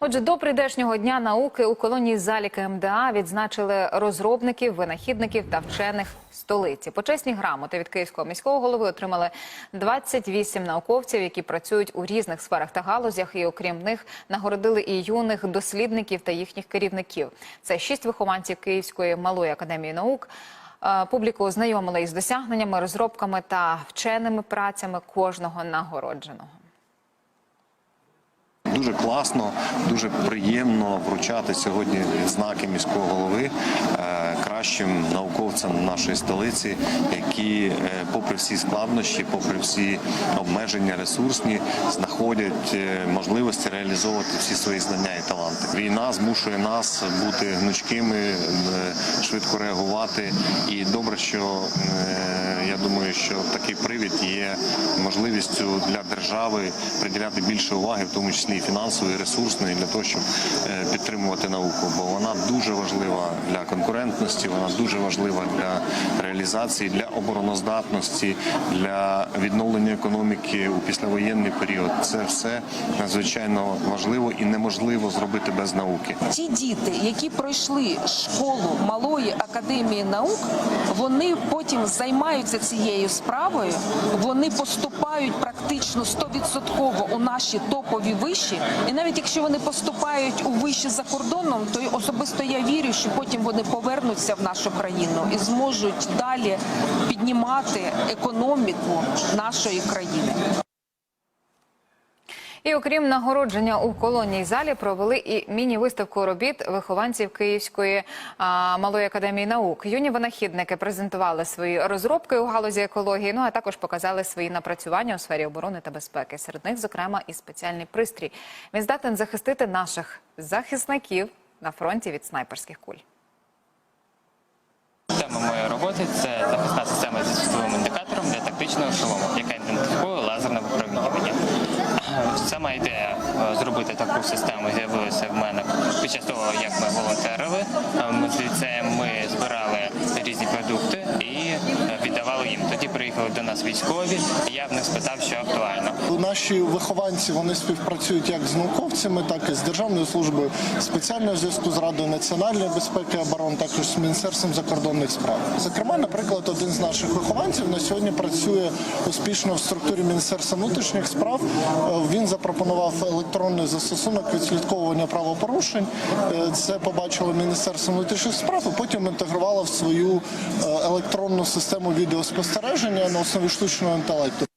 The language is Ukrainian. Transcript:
Отже, до прийдешнього дня науки у колонії залі КМДА відзначили розробників, винахідників та вчених столиці. Почесні грамоти від київського міського голови отримали 28 науковців, які працюють у різних сферах та галузях. І окрім них нагородили і юних дослідників та їхніх керівників. Це шість вихованців Київської малої академії наук. Е, Публіку ознайомили із досягненнями, розробками та вченими працями кожного нагородженого. Дуже класно, дуже приємно вручати сьогодні знаки міського голови е, кращим науковцям нашої столиці, які, е, попри всі складнощі, попри всі обмеження ресурсні, знаходять е, можливості реалізовувати всі свої знання і таланти. Війна змушує нас бути гнучкими, е, швидко реагувати. І добре, що я думаю, що такий привід є можливістю для держави приділяти більше уваги, в тому числі і фінансової, і ресурсної, для того, щоб підтримувати науку. Бо вона дуже важлива для конкурентності, вона дуже важлива для реалізації, для обороноздатності, для відновлення економіки у післявоєнний період. Це все надзвичайно важливо і неможливо зробити без науки. Ті діти, які пройшли школу малої академії наук, вони потім займаються цією справою. Вони поступають практично 100% у наші топові виші. І навіть якщо вони поступають у виші за кордоном, то особисто я вірю, що потім вони повернуться в нашу країну і зможуть далі піднімати економіку нашої країни. І окрім нагородження у колонній залі провели і міні-виставку робіт вихованців Київської а, малої академії наук. Юні винахідники презентували свої розробки у галузі екології. Ну а також показали свої напрацювання у сфері оборони та безпеки. Серед них, зокрема, і спеціальний пристрій. Він здатен захистити наших захисників на фронті від снайперських куль. Роботи це захисна система зі світовим індикатором для тактичного шолому, яка ідентифікує лазерне випромінювання. Сама ідея е, зробити таку систему з'явилася в мене під час того, як ми волонтерили. Е, Ми з ми приїхали до нас військові. і Я в них спитав, що актуально. Наші вихованці вони співпрацюють як з науковцями, так і з Державною службою спеціального зв'язку з Радою національної безпеки і оборони, також з Міністерством закордонних справ. Зокрема, наприклад, один з наших вихованців на сьогодні працює успішно в структурі Міністерства внутрішніх справ. Е, Він запропонував електронний застосунок відслідковування правопорушень. Е, Це побачило Міністерство внутрішніх справ, і потім інтегрувало в свою е, електронну систему відеоспостереження noção do sztucznego intelektu.